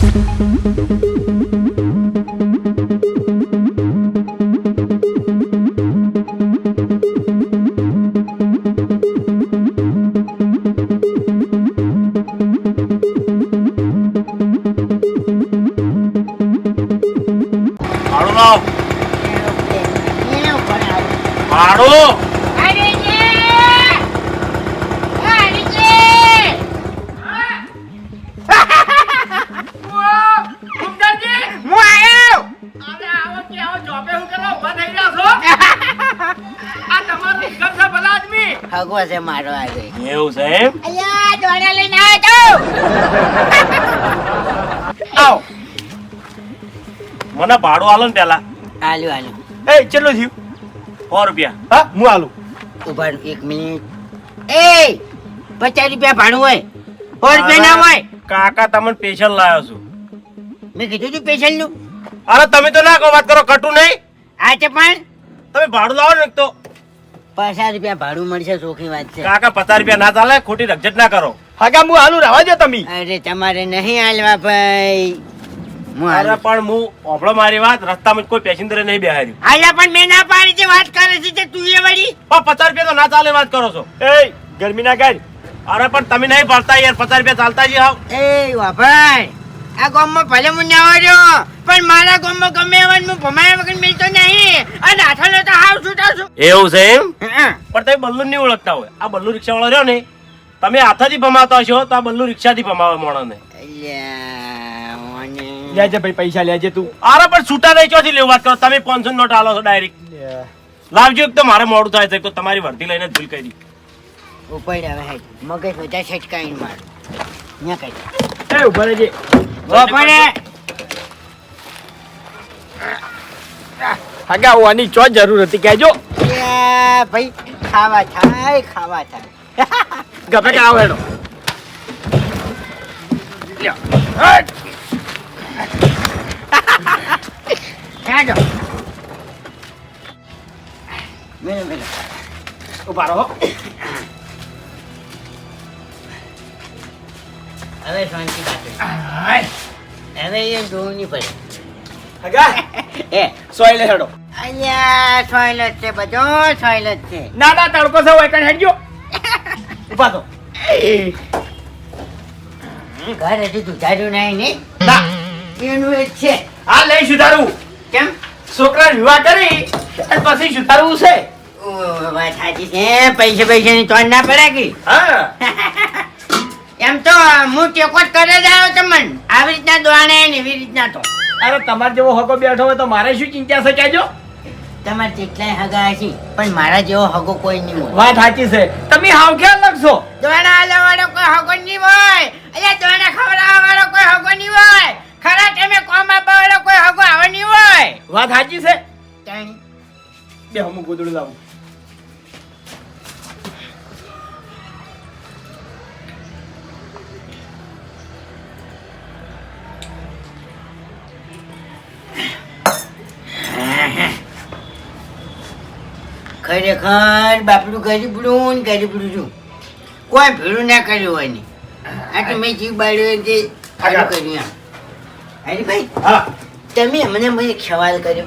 ભાડું હગવો છે મારો આજે એવું છે એમ? અલ્યા દોડા લઈને આવ્યો આવ. મને ભાડું આલો ને પેલા. આલ્યું આલ્યું એ કેટલું થયું? સો રૂપિયા. હા હું આલું. ઊભા એક મિનિટ. એ પચાસ રૂપિયા ભાડું હોય. સો રૂપિયા ના હોય. કાકા તમને સ્પેશિયલ લાવ્યો છું. મેં કીધું તું પેશન્ટનું. અરે તમે તો ના કહો વાત કરો કટું નહીં. આ છે પણ. તમે ભાડું લાવો ને તો. પચાસ રૂપિયા ભાડું મળશે ચોખ્ખી વાત છે. કાકા પચાસ રૂપિયા ના ચાલે ખોટી રકઝટ ના કરો. હગા હું હાલુ રહેવા દો તમે. અરે તમારે નહીં હાલવા ભાઈ. હું અરે પણ હું ઓભળો મારી વાત રસ્તામાં કોઈ પેસેન્જર નહીં બેહાર્યું. હાલ્યા પણ મેં ના પાડી છે વાત કરે છે તે તું એ વળી. પચાસ રૂપિયા તો ના ચાલે વાત કરો છો. એ ગરમી ના ગાય. અરે પણ તમે નહીં ભરતા યાર પચાસ રૂપિયા ચાલતા જ આવ. એ વાભાઈ. આ ગામમાં ભલે હું ના આવ્યો પણ મારા ગામમાં ગમે એવા હું ભમાયા વગર મિલતો નહીં. અને આઠાનો તો હાવ છૂટા છું. એવું છે એમ? હા. પણ તમે બલ્લુ નહીં ઓળખતા હોય. આ બલ્લુ રિક્ષા વાળો રહ્યો ને તમે હાથાથી ભમાતા છો તો આ બલ્લુ રિક્ષાથી ભમાવે મોણને. લેજે ભાઈ પૈસા લેજે તું. અરે પણ છૂટા નહીં ચોથી લેવું? વાત કરો તમે પાંચસો નોટ આલો છો ડાયરેક્ટ. લાવજો એક તો મારે મોડું થાય છે તો તમારી વર્ધી લઈને ભૂલ કરી. ઉપાડ આવે મગજ બધા છટકાઈ માર. ન્યા કઈ. એ ઊભા રહેજે. હગા ઓની ચો જરૂર હતી કહેજો. ભાઈ ખાવા થાય ખાવા થાય. ગપે કે આવો ઊભા રહો. હવે શાંતિ રાખો. હવે એ જોવું નહીં પડે હગા. એ સોયલે હેડો. અલ્યા સોયલત છે બધો સોયલત છે. ના ના તડકો સૌ એકણ હેડજો. ઊભા તો ઘર હજી દુધાર્યું નહીં ને? ના. એનું એ છે. આ લઈ સુધારવું કેમ? છોકરા વિવાહ કરી અને પછી સુધારવું છે. ઓ, વાત સાચી છે. પૈસા પૈસાની તોડ ના પડે કે હા. એમ તો હું ટેકો જ કરે જ આવ્યો તમને આવી રીતના દોણે ને એવી રીતના તો. અરે તમારે જેવો હગો બેઠો હોય તો મારે શું ચિંતા છે કહેજો. તમારે કેટલાય હગા છે પણ મારા જેવો હગો કોઈ નહીં હોય. વાત સાચી છે. તમે હાવ ક્યાં લખશો દોણા આલવા વાળો કોઈ હગો નહીં હોય. અલ્યા દોણા ખવડાવવા વાળો કોઈ હગો નહીં હોય. ખરા તમે કોમ આપવા વાળો કોઈ હગો આવે નહીં હોય. વાત સાચી છે. બે હું ગોદડું લાવું. ખરેખર બાપડું ગરીબડું ને ગરીબડું છું. કોઈ ભેળું ના કર્યું હોય ને. આ તો મેં જીવ બાળ્યો તે સારું કર્યું એમ. હરીભાઈ તમે મને મને ખ્યાલ સવાલ કર્યો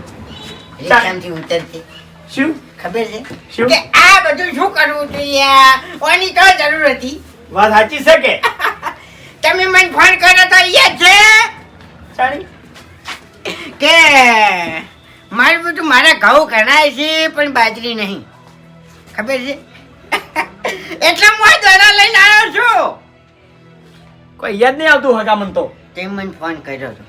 રિક્ષામાંથી ઉતરતી? શું? ખબર છે? શું? કે આ બધું શું કરવું જોઈએ ઓની તો જરૂર હતી. વાત સાચી છે કે? તમે મને ફોન કર્યો તો યાદ છે? કે મારું બધું મારા ઘઉં ઘણા છે પણ બાજરી નહીં. ખબર છે? એટલે હું આ દોરા લઈને આવ્યો છું. કોઈ યાદ નહીં આવતું હગા મન તો. તે મને ફોન કર્યો હતો.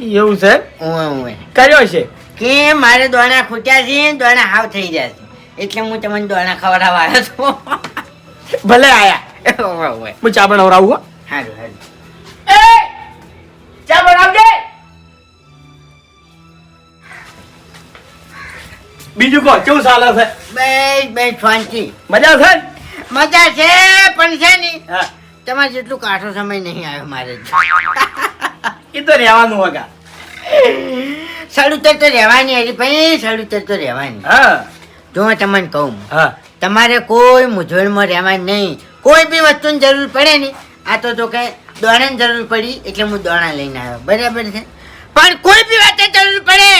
એવું છે? હું હું કર્યો છે? કે મારે દોણા ખૂટ્યા છે દોણા હાવ થઈ ગયા છે. એટલે હું તમને દોણા ખવડાવવા આવ્યો છું. ભલે આયા. હું ચા બનાવરાવું હો. સારું સારું બીજું કહો કેવું ચાલે છે બે બે શાંતિ મજા છે? મજા છે પણ છે ને તમારે જેટલું કાઠો સમય નહીં આવ્યો મારે. એ તો રહેવાનું હોગા. સડુતર તો રહેવાની હરી ભાઈ સડુતર તો રહેવાની. હા. જો હું તમને કહું હા. તમારે કોઈ મૂંઝવણમાં રહેવાની નહીં. કોઈ બી વસ્તુની જરૂર પડે ને આ તો જો કે દોણાની જરૂર પડી એટલે હું દોણા લઈને આવ્યો. બરાબર છે? પણ કોઈ બી વાતે જરૂર પડે.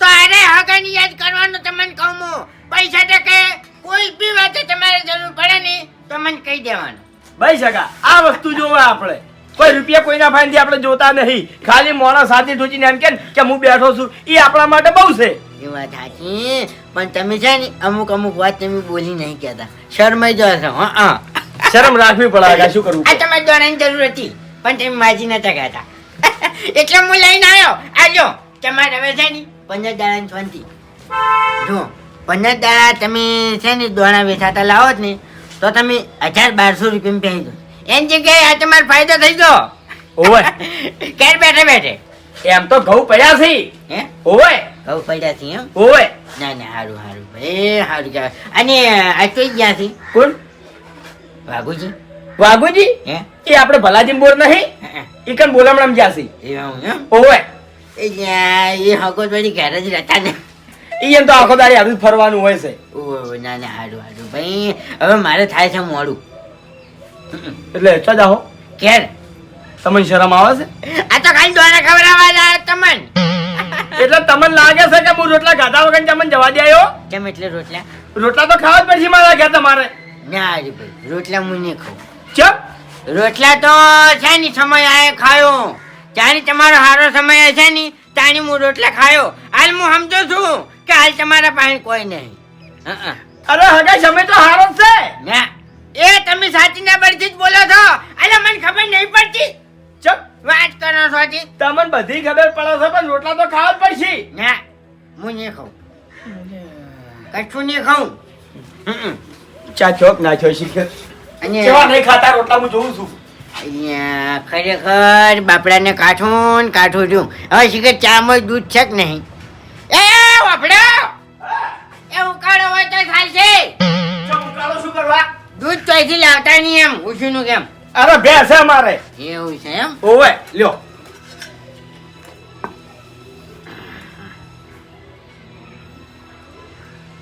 તો અરે હગાની યાદ કરવાનું તમને કહું હું. પૈસા ટકે કોઈ બી વાતે તમારે જરૂર પડે ને તો મને કહી દેવાનું. ભાઈ સગા આ વસ્તુ જોવા આપણે. કોઈ રૂપિયા કોઈના ફાઈનથી આપણે જોતા નહીં. ખાલી મોણા સાથે ઠોચીને એમ કે કે હું બેઠો છું. એ આપણા માટે બહુ છે. એ વાત સાચી. પણ તમે છે ને અમુક અમુક વાત તમે બોલી નહીં કહેતા. શરમાઈ જાવ છો હા શરમ રાખવી પડે શું કરવું આ તમારે દોડાની જરૂર હતી પણ તમે માજી નતા કહેતા. એટલે હું લઈને આવ્યો. આ જો તમારે હવે છે ને પંદર દાડાની શાંતિ જો પંદર દાડા તમે છે ને દોણા વેચાતા લાવો જ ને તો તમે હજાર બારસો રૂપિયા પહેરી દો. એની જગ્યાએ આ તમારો ફાયદો થઈ ગયો. ઓવે. ક્યારે બેઠે બેઠે? એમ તો ઘઉં પડ્યા છે. હે? ઓવે. ઘઉં પડ્યા છે એમ? ઓવે. ના ના સારું સારું ભાઈ સારું કહેવાય અને આ કઈ ગયા છે? કોણ? વાઘુજી. વાઘુજી? હે? એ આપણે ભલાજી બોર નહીં? એ કણ બોલામણામ જ્યાં છે. એવું એમ? ઓવે. એ એ હકો થોડી ઘેર જ રહેતા ને. એમ તો આખો દાડી આવું ફરવાનું હોય છે. ઓહ, ના ના હારું હારું. ભાઈ હવે મારે થાય છે મોડું. એટલે ચો જાઓ ઘેર તમને શરમ આવે છે? આ તો ખાલી દોરા ખવડાવવા જાય તમન. એટલે તમને લાગે છે કે હું રોટલા ખાધા વગર તમને જવા દે આવ્યો? કેમ એટલે રોટલા? રોટલા તો ખાવા જ પડશે મારા ઘેર તમારે. ના હારી ભાઈ. રોટલા હું નહીં ખાઉં. ચમ? રોટલા તો છે ને સમય આય ખાયો. જ્યારે તમારો સારો સમય છે ને તાણી હું રોટલા ખાયો. હાલ હું સમજો છું કે હાલ તમારા પાસે કોઈ નહીં. અરે હગા સમય તો સારો છે. ના એ તમે સાચી ના બળથી જ બોલો છો. અલે મને ખબર નહીં પડતી. ચમ. વાત કરો છો તમને બધી ખબર પડે છે પણ રોટલા તો ખાવા જ પડશે. ના હું નહીં ખાઉં. કશું નહીં ખાઉં. ચા ચોક નાખ્યો શીખે અને નહીં ખાતા? રોટલા હું જોઉં છું. ખરેખર બાપડાને કાઠું ને કાઠું છું હવે શીખર ચામાં દૂધ છે કે નહીં? એ બાપડો! એ ઉકાળો હોય તો ચાલશે ઉકાળો શું કરવા? દૂધ લાવતા નહીં એમ ઉછીનું કેમ? અરે ભેંસ છે અમારે. એવું છે એમ? ઓવે લ્યો.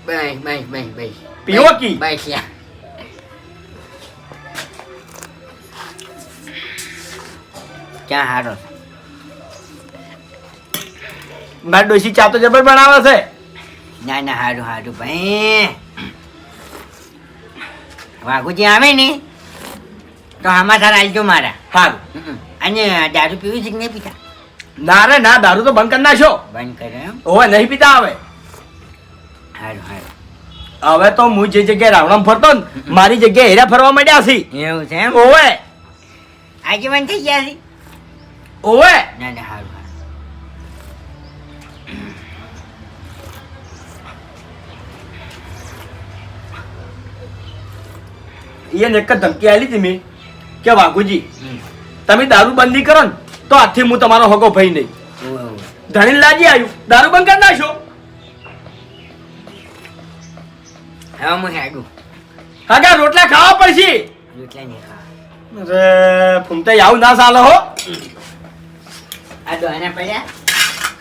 બસ બસ બસ બસ. પીવો કી? બસ યા. ક્યાં હારો મારી ડોશી ચા તો જબર બનાવે છે. ના ના હારું હારું ભાઈ. વાઘુજી આવે ને તો આમાં સમાચાર આવજો મારા. સારું. અને દારૂ પીવી છે કે નહીં પીતા? ના રે ના દારૂ તો બંધ કરી નાખો બંધ કરે એમ? ઓવે નહીં પીતા હવે. હારું હારું. હવે તો હું જે જગ્યાએ રાવણમ ફરતો ને મારી જગ્યાએ હેરા ફરવા માંડ્યા છે. એવું છે એમ? ઓવે. આજીવન થઈ ગયા છે? ઓવે. ના ના હારું એને એક ધમકી આલી હતી મેં. કે વાઘુજી. તમે દારૂ બંધી કરો ને તો આજથી હું તમારો હગો ભાઈ નહીં. ધણી લાજી આવ્યું દારૂ બંધ કરી નાખો હવે હું હેડું કાકા રોટલા ખાવા પડશે. રોટલા નહીં ખાવા. અરે આવું ના ચાલે હો. આ દોના પડ્યા.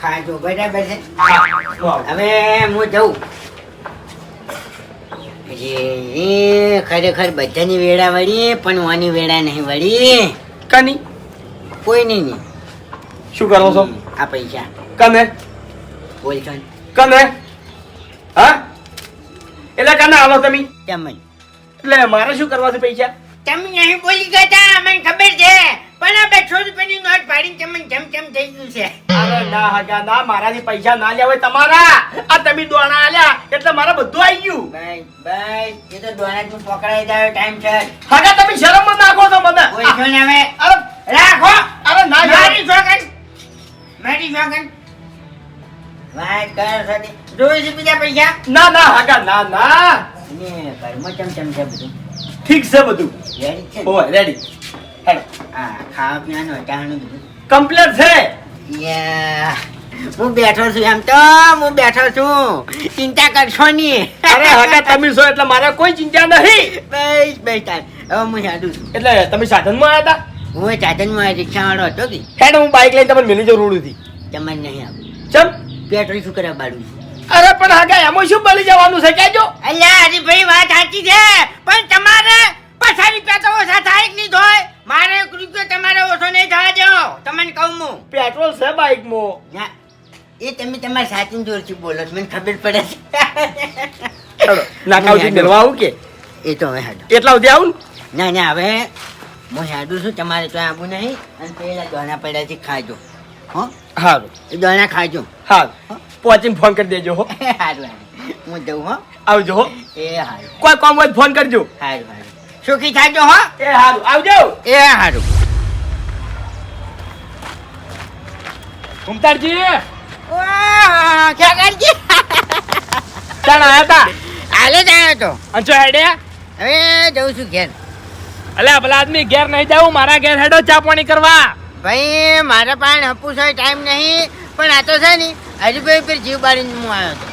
ખાજો બરાબર છે. હવે હું જઉં. ખરેખર બધાની વેળા વળી પણ ઓની વેળા નહીં વળી. કની? કોઈ નહીં. નહીં શું કરો છો? આ પૈસા. કને? બોલ છો કને? હા? એટલે કને આવો તમે? તમે એટલે મારે શું કરવા છે પૈસા? તમે અહીં બોલી ગયા મને ખબર છે. પણ આ બસો રૂપિયાની નોટ પાડીને તમને જેમ તેમ થઈ ગયું છે? અરે ના હગા ના મારાથી પૈસા ના લેવાય તમારા. આ તમે દોણા આલ્યા એટલે મારા બધું આવી ગયું. ભાઈ ભાઈ એ તો દોનાથી પકડાઈ જાય ટાઈમ છે હગા તમે શરમમાં નાખો છો મને. બોલશો ને હવે? અરે રાખો. અરે ના મારી જોગન. મારી જોગન. વાત કર છો જોઈ છે બીજા પૈસા? ના ના હગા ના ના. ને ઘરમાં ચમ છે બધું? ઠીક છે બધું. રેડી છે? ઓ રેડી હેડો હા ખાવા પીવાનું બધું કમ્પ્લીટ છે. યા, હું બેઠો છું એમ તો હું બેઠો છું. ચિંતા કરશો નહીં. અરે હવે તમે છો એટલે મારે કોઈ ચિંતા નહીં. બસ બસ તાર હવે હું હેડું છું. એટલે તમે સાધનમાં આવ્યા હતા? હું ચાદનમાં રિક્ષા વાળો હતો કે? હેડ હું બાઇક લઈને તમને મેલી જરૂર હતી તમને નહીં આવું. ચમ? પેટ્રોલ શું કરવા બાળું અરે પણ હગા એમાં શું બળી જવાનું છે? કેજો અલ્યા હરીભાઈ વાત સાચી છે. પણ તમારે રૂપિયા તો ઓછા થાય કે નહીં થાય મારે એક રૂપિયો તમારે ઓછો નહીં થવા દેવો તમને કહું હું. પેટ્રોલ છે બાઇકમાં ના એ તમે તમારા સાચી જોરથી બોલો છો મને ખબર પડે છે. ચાલો નાકાઉથી મેળવા આવું કે? એ તો હવે હાડો. એટલા સુધી આવું ના? ના હવે હું હાડું છું તમારે તો આવું નહીં. અને પેલા દોણા પડ્યાથી ખાજો. હો? હારું. એ દોણા ખાજો. હારું. પહોંચીને ફોન કરી દેજો હો. હારું હારું. હું જઉં હો. આવજો હો. એ હારું. કોઈ કામ હોય ફોન કરજો. હારું. સુખી થાજો હો. એ હારું આવજો. એ હારું. કુમતારજી આયા તા? હાલે જ તો. જો હેડે? હવે જઉં છું ઘેર. અલ્યા પેલા આદમી ઘેર નહીં જાઉં મારા ઘેર હેડો ચા પાણી કરવા. ભાઈ મારા પાસે હપુસ હોય ટાઈમ નહીં પણ આ તો છે ને હરીભાઈ ઉપર જીવ બાળીને હું આવ્યો હતો.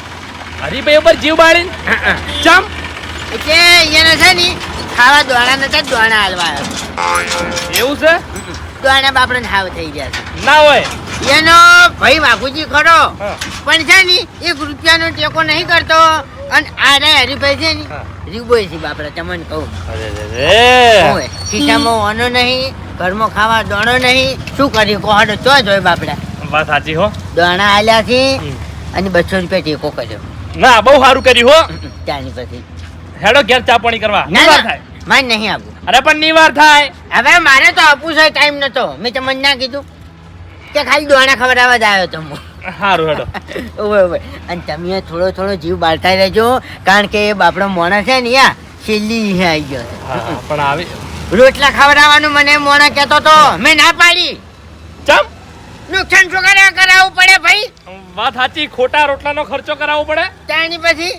હરીભાઈ ઉપર જીવ બાળીને? ચમ? એટલે અહીંયાના છે ને ખાવા દોણા નતા દોણા હાલવા. એવું છે? દોણા બાપડે હાવ થઈ ગયા છે. ના હોય. એનો ભાઈ બાપુજી ખરો પણ છે ને એક રૂપિયાનો ટેકો નહીં કરતો. અને આ રે હરિભાઈ છે ને રીબોય છે બાપડા તમને કહું. ખિસ્સામાં ઓનો નહીં ઘરમાં ખાવા દોણો નહીં. શું કર્યું તો જ હોય બાપડા. વાત સાચી હો. દોણા આલ્યા છે અને બસો રૂપિયા ટેકો કર્યો. ના બહુ સારું કર્યું હો. ત્યાંની પછી. હેડો ઘેર ચા પાણી કરવા. નિવાર થાય. મારે નહીં આપું અરે પણ નિવાર થાય. હવે મારે તો આપવું છે ટાઈમ નતો. મેં તમને ના કીધું કે ખાલી દોણા ખવડાવવા જ આવ્યો તો હું. સારું હેડો. ઓવે ઓવે અને તમે થોડો થોડો જીવ બાળતા રહેજો કારણ કે એ બાપડો મોણા છે ને યા છેલ્લી આવી ગયો પણ આવી. રોટલા ખવડાવવાનું મને મોણા કહેતો તો મેં ના પાડી. ચમ? નુકસાન શું કરે કરાવવું પડે ભાઈ? વાત સાચી ખોટા રોટલાનો ખર્ચો કરાવવો પડે? ત્યાંની પછી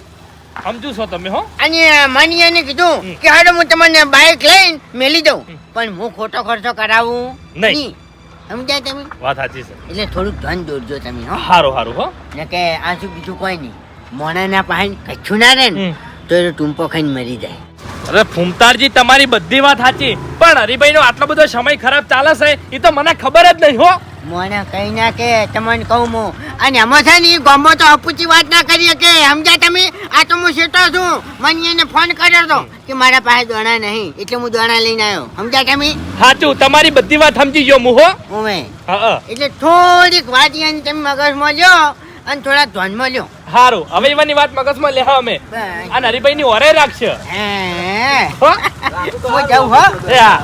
સમજુ છો તમે હો? અને માનીયાને કીધું કે હાડો હું તમને બાઇક લઈને મેલી દઉં. પણ હું ખોટો ખર્ચો કરાવું નહીં. સમજ્યા તમે? વાત સાચી છે. એટલે થોડુંક ધન દોરજો તમે હો. સારું સારું હો. ને કે આ શું બીજું કોઈ નહીં. મોણાના પાસે કચ્છું ના રહે ને તો એ ટૂંપો ખાઈને મરી જાય. અરે ફૂમતારજી તમારી બધી વાત સાચી. પણ હરિભાઈ નો આટલો બધો સમય ખરાબ ચાલે છે એ તો મને ખબર જ નહીં હો. મોણા કહી ના કે તમને કહું હું. અને આમાં છે ને ગમો તો અપૂચી વાત ના કરીએ કે સમજ્યા તમે? આ તો હું શેઠો છું. મને એને ફોન કર્યો હતો કે મારા પાસે દોણા નહીં. એટલે હું દોણા લઈને આવ્યો. સમજ્યા તમે? સાચું તમારી બધી વાત સમજી ગયો હું હો. ઉમે એટલે થોડીક વાત યાની તમે મગજમાં લ્યો અને થોડા ધ્વનમાં લ્યો. સારું હવે એવાની વાત મગજમાં લેહા અમે. અને હરિભાઈ ની ઓરે રાખશે. હે. હો. હું જાઉં હો. એ હા.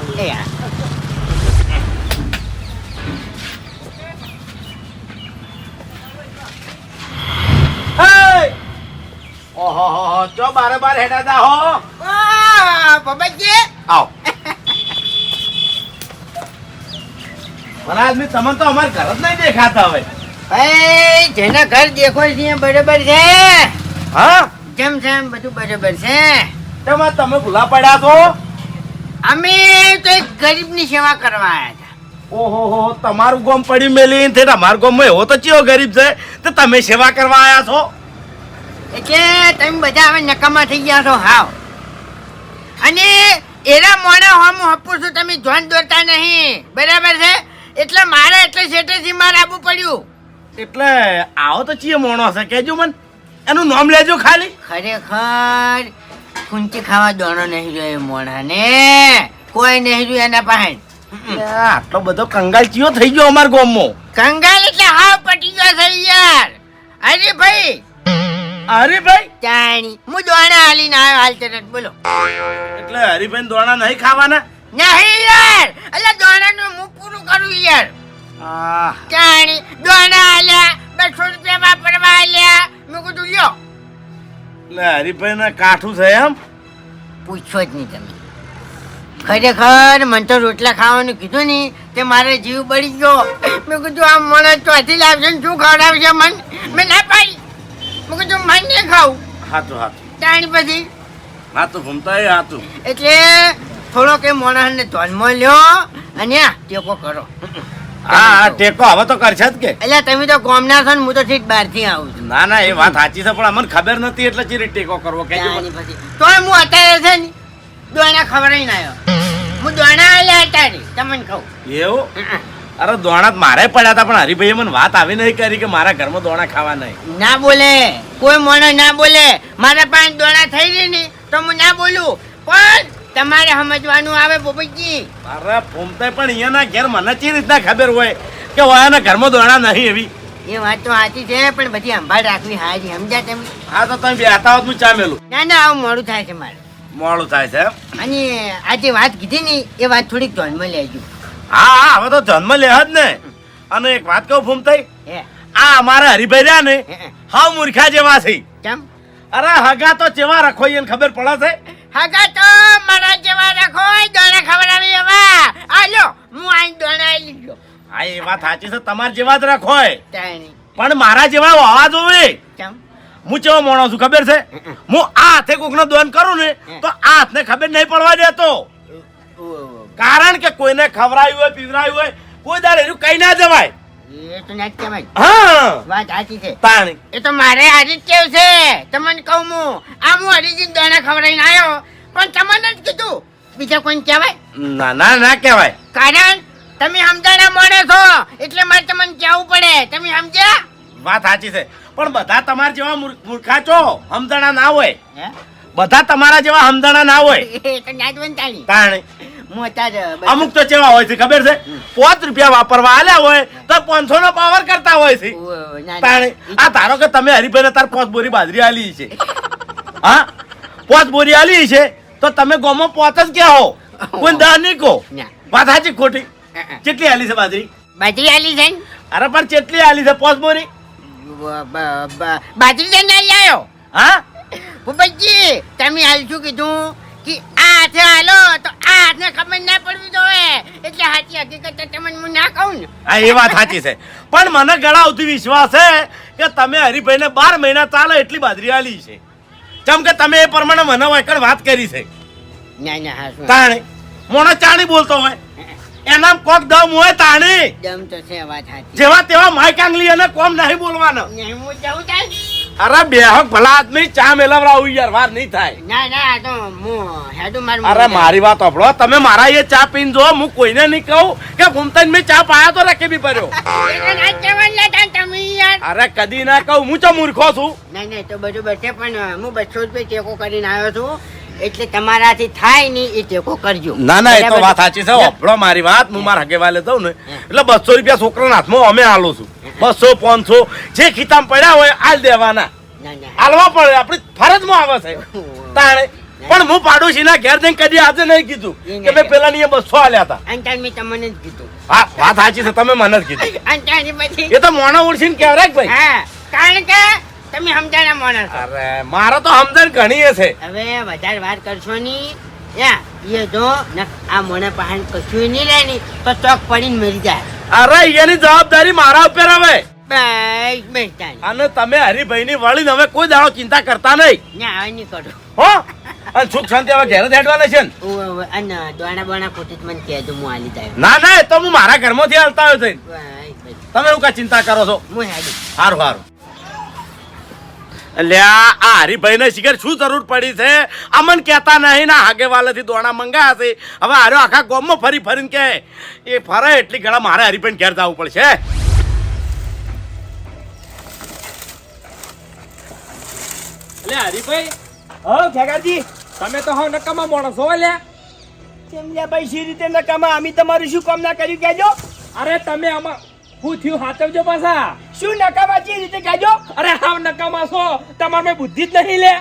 ઓહો હો હો ચો બારે બાર હેડાતા હો. બાબાજી. આવ. મને આદમી તમને તો અમાર ઘર જ નહીં દેખાતા હવે ભાઈ જેના ઘર દેખો છે બરોબર છે. હા? જેમ છે બધું બરોબર છે. તેમાં તમે ભૂલા પડ્યા તો અમે તો એક ગરીબની સેવા કરવા આવ્યા હતા ઓહો હો તમારું ગોમ પડી મેલી તે તમારું ગોમ એવો તો ચિયો ગરીબ છે? તો તમે સેવા કરવા આવ્યા છો? એટલે તમે બધા હવે નકામા થઈ ગયા છો હાવ. અને એના મોણા હોમ હપું છું તમે જોન દોરતા નહીં. બરાબર છે? એટલે મારે એટલે શેઠેથી મારે આવવું પડ્યું. એટલે આવો તો ચિયો મોણો છે કેજો મન. એનું નામ લેજો ખાલી. ખરેખર કુંચી ખાવા દોણો નહીં જોઈએ મોણાને કોઈ નહીં રહ્યું એના પાસે. આટલો બધો કંગાલ ચિયો થઈ ગયો અમાર ગામમાં. કંગાલ એટલે હાવ પટી ગયો થઈ યાર. અરે ભાઈ. અરે ભાઈ. ચાણી. હું દોણા હાલીને આવ્યો હાલ તરત બોલો. એટલે હરિભાઈ દોણા નહીં ખાવાના? નહીં યાર. એટલે દોણાનું હું પૂરું કરું યાર. આહ, ચાણી દોણા હાલ્યા બસો રૂપિયા વાપરવા હાલ્યા. મેં કીધું લ્યો. એટલે હરીભાઈ ને કાઠું છે એમ? પૂછો જ નહીં તમે. ખરેખર મને તો રોટલા ખાવાનું કીધું ને તે મારે જીવ બળી ગયો. મેં કીધું આ મને ચોથી લાવશે ને શું ખવડાવશે મન? મેં ના પાડી. મેં કીધું મન નહીં ખાવું. હાથું હાથું તાણી પછી? હાથું ભૂમતા એ હાથું એટલે થોડો કે મોણસને ધોનમાં લ્યો અને આ ટેકો કરો. હા હા ટેકો હવે તો કરશે જ કે. એટલે તમે તો કોમના છો ને હું તો ઠીક બહારથી આવું છું. ના ના એ વાત સાચી છે પણ અમને ખબર નથી એટલે ચીરી ટેકો કરવો. કે તો હું અત્યારે છે ને દોણા ખવડાવીને આવ્યો. હું દોણા આલ્યા અત્યારે તમને કહું. એવું? અરે દોણા મારે પડ્યા હતા પણ હરિભાઈએ મને વાત આવી નહીં કરી કે મારા ઘરમાં દોણા ખાવા નહીં. ના બોલે. કોઈ મને ના બોલે. મારા પાસે દોણા થઈ રહી ને તો હું ના બોલું. પણ તમારે સમજવાનું આવે પોપટજી અરે ફૂમતે પણ અહીંયાના ઘેર મને ચી રીતના ખબર હોય કે વાયાના ઘરમાં દોણા નહીં એવી? એ વાત તો સાચી છે પણ બધી સંભાળ રાખવી હાજી સમજ્યા તમે? હા તો તમે બેઠા હોત હું ચા મેલું. ના ના આવું મોડું થાય છે મારે. મોડું થાય છે અને આ જે વાત કીધી ને એ વાત થોડીક ધ્યાનમાં લેજો. હા હા હવે તો જન્મ લે જ ને. અને એક વાત કહું ફૂમ થઈ? આ અમારા હરિભાઈ રહ્યા ને હે. મૂર્ખા જેવા છે. કેમ? અરે હગા તો જેવા રખો એને ખબર પડે છે? હગા તો મારા જેવા રાખો દોણા આવી એવા. આલો હું આ દોણા આવી લીધો. હા એ વાત સાચી છે તમારા જેવા જ રખો પણ મારા જેવા હોવા જોવે. ચમ હું ચેવો માણસ છું ખબર છે? હું આ હાથે કોકનો દોન કરું ને તો આ હાથને ખબર નહીં પડવા દેતો. કારણ કે કોઈને ખવરાયું હોય પીવરાયું હોય કોઈ દાડે એનું કઈ ના જવાય. એ તો ના જ કહેવાય. હા. વાત સાચી છે. તાણી. એ તો મારે આજે જ કેવું છે? તમને કહું હું આ હું હરીજી દોણા ખવડાવીને આવ્યો પણ તમને જ કીધું. બીજા કોઈને કહેવાય? ના ના ના કહેવાય. કારણ તમે સમજાણા મળે છો એટલે મારે તમને કહેવું પડે. તમે સમજ્યા? વાત સાચી છે. પણ બધા તમારા જેવા મૂર્ખ- છો સમજણા ના હોય. બધા તમારા જેવા સમજણા ના હોય. અમુક તો ચેવા હોય છે ખબર છે? પાંચ રૂપિયા વાપરવા આલ્યા હોય તો પાંચસો નો પાવર કરતા હોય છે. આ ધારો કે તમે હરિભાઈ તાર પાંચ બોરી બાજરી આલી છે. હા? પાંચ બોરી આલી છે તો તમે ગોમાં પોત જ ક્યાં હો કોઈ દા નહીં કહો. વાત સાચી ખોટી. કેટલી આલી છે બાજરી? બાજરી આલી છે અરે પણ કેટલી આલી છે પાંચ બોરી? બાજરી જઈને આવ્યો હા? ભૂપતજી તમે હાલ શું કીધું? કે આ હાથે હાલો તો આ હાથને ખબર ના પડવી જોઈએ એટલે સાચી હકીકત તમને હું ના કહું ને. હા એ વાત સાચી છે. પણ મને સુધી વિશ્વાસ છે કે તમે હરિભાઈને બાર મહિના ચાલે એટલી બાજરી આલી છે. કેમ કે તમે એ પ્રમાણે મને વૈકણ વાત કરી છે. ના ના હા તાણે. મોણો ચાણી બોલતો હોય. એના કોક દમ હોય તાણી. દમ તો છે વાત સાચી. જેવા તેવા માઈક આંગલી અને કોમ નહીં બોલવાનો. નહીં હું જવું થાય અરે બેહક ભલા આદમી ચા મેલવરાવું યાર વાર નહીં થાય. ના ના આ તો હું હેડુ મારું અરે મારી વાત સાંભળો તમે મારા એ ચા પીન જો હું કોઈને નહીં કહું કે ગુમતન મેં ચા પાયા તો રખે બી યાર. અરે કદી ના કહું હું તો મૂર્ખો છું? નહીં નહીં તો બધું છે પણ હું બસો રૂપિયા ટેકો કરીને આવ્યો છું. એટલે તમારાથી થાય નહીં એ ટેકો કરજો. ના ના એ તો વાત સાચી છે સાંભળો મારી વાત હું મારા હગેવાલે દઉં ને એટલે બસો રૂપિયા છોકરાના હાથમાં અમે આલું છું. બસો પાંચસો જે ખીતામાં પડ્યા હોય આલ દેવાના. ના ના. આલવા પડે આપણી ફરજમાં આવે છે તાણે. પણ હું પાડોશીના ઘેર જઈને કદી આજે નહીં કીધું કે મેં પેલા ની બસો આલ્યા હતા. મેં તમને જ કીધું. હા વાત સાચી છે તમે મને જ કીધું. પછી? એ તો મોણા ઉડશીને કહેવાય કે ભાઈ. હા કારણ કે તમે સમજાણા માણસ અરે મારે તો સમજણ ઘણી હશે હવે વધારે વાત કરશો નહીં. યા એ જો આ મને પાસે કશું નહીં ની તો ચોક પડીને મરી જાય. અરે એની જવાબદારી મારા ઉપર આવે અને તમે હરિભાઈ ની વળીને હવે કોઈ દાડો ચિંતા કરતા નહીં. ના હવે નહીં કરું. હો? અને સુખ શાંતિ હવે ઘેર જ છે ને? ઉવ્વ, ઉવ્વ. અને દોણા બોણા ખોટી મને કહેજો હું આલી જાય. ના ના તો હું મારા ઘરમાંથી હાલતા આવ્યો બસ તમે એવું કઈ ચિંતા કરો છો? હું સારું સારું અલ્યા આ હરિભાઈ ને શિખર શું જરૂર પડી છે? અમન કહેતા નહીં ના હાગે વાલેથી દોણા મંગા હશે હવે હારો આખા ગોમમાં ફરી ફરીને કે એ ફરે એટલી ઘણા મારે હરિભાઈ ઘેર જવું પડશે. એટલે હરિભાઈ હા ખેગાજી તમે તો હા નકામા માણસ હો લ્યા કેમ ભાઈ શી રીતે નકામા? અમે તમારું શું કામ ના કર્યું? કહેજો. અરે તમે આમાં શું થયું હાચવજો પાછા. શું નકામા જે રીતે કહેજો? અરે હાવ નકામા છો. તમારે બુદ્ધિ જ નહીં લે.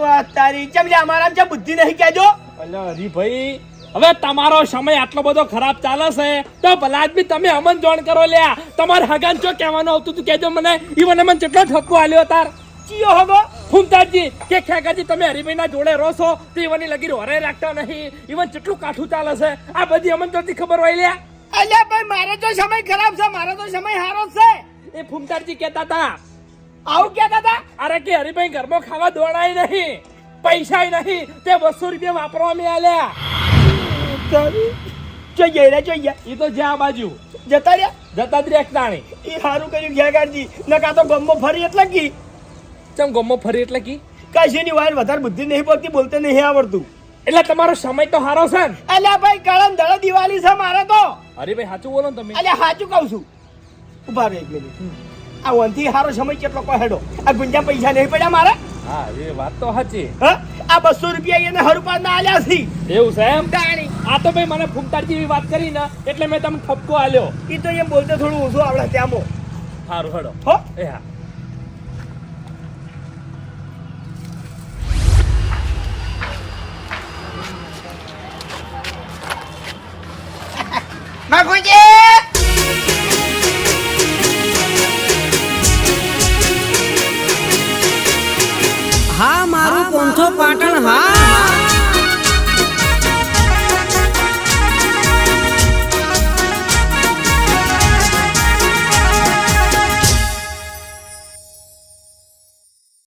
વાહ તારી. ચમ લ્યા અમારા જે બુદ્ધિ નહીં કહેજો? એટલે હરીભાઈ હવે તમારો સમય આટલો બધો ખરાબ ચાલે છે તો ભલા આદમી તમે અમન જોણ કરો લ્યા. તમારે હગન ચો કહેવાનું આવતું તું કહેજો મને. ઈ મને મને કેટલો ઠપકો આલ્યો તાર. ચિયો હગો. ફૂમતાજી કે ખેગાજી તમે હરિભાઈના જોડે રહો છો તો ઈવની લગી હોરે રાખતા નહીં. ઈવન કેટલું કાઠું ચાલે છે. આ બધી અમન તો ખબર હોય લ્યા. અલ્યા ભાઈ મારો તો સમય ખરાબ છે મારો તો સમય સારો છે. એ ફૂમતારજી કહેતા હતા. આવું કહેતા હતા? અરે કે હરીભાઈ ઘરમાં ખાવા દોડાય નહીં પૈસા નહીં તે બસો રૂપિયા વાપરવા મેં આલ્યા. જોઈએ રે જોઈએ. એ તો જ્યાં બાજુ. જતા રહ્યા? જતા જ રેખતાણી એ સારું કર્યું ઘેગારજી નકા તો ગમો ફરી એટલે કી. ચમ ગમો ફરી એટલે કી? કશી ની વાર વધારે બુદ્ધિ નહીં પડતી બોલતે નહીં આવડતું. એટલે તમારો સમય તો હારો છે ને. અલ્યા ભાઈ કળમ ધડો દિવાળી છે મારે તો. અરે ભાઈ સાચું બોલો ને તમે. અલ્યા સાચું કહું છું. ઊભા રહે એક મિનિટ. આ વનથી સારો સમય કેટલો કહો હેડો. આ ગુંજા પૈસા નહીં પડ્યા મારે? હા એ વાત તો સાચી. આ બસો રૂપિયા એને હરુપા ના આલ્યા છે. એવું છે એમ? તાણી આ તો ભાઈ મને ફૂમતાડ જેવી વાત કરી ને એટલે મેં તમને ઠપકો આલ્યો. એ તો એમ બોલતો થોડું ઓછું આવડે ત્યાંમાં. સારું હેડો. હો? એ હા. ઠાકોરજી હા મારું પોંથો પાટણ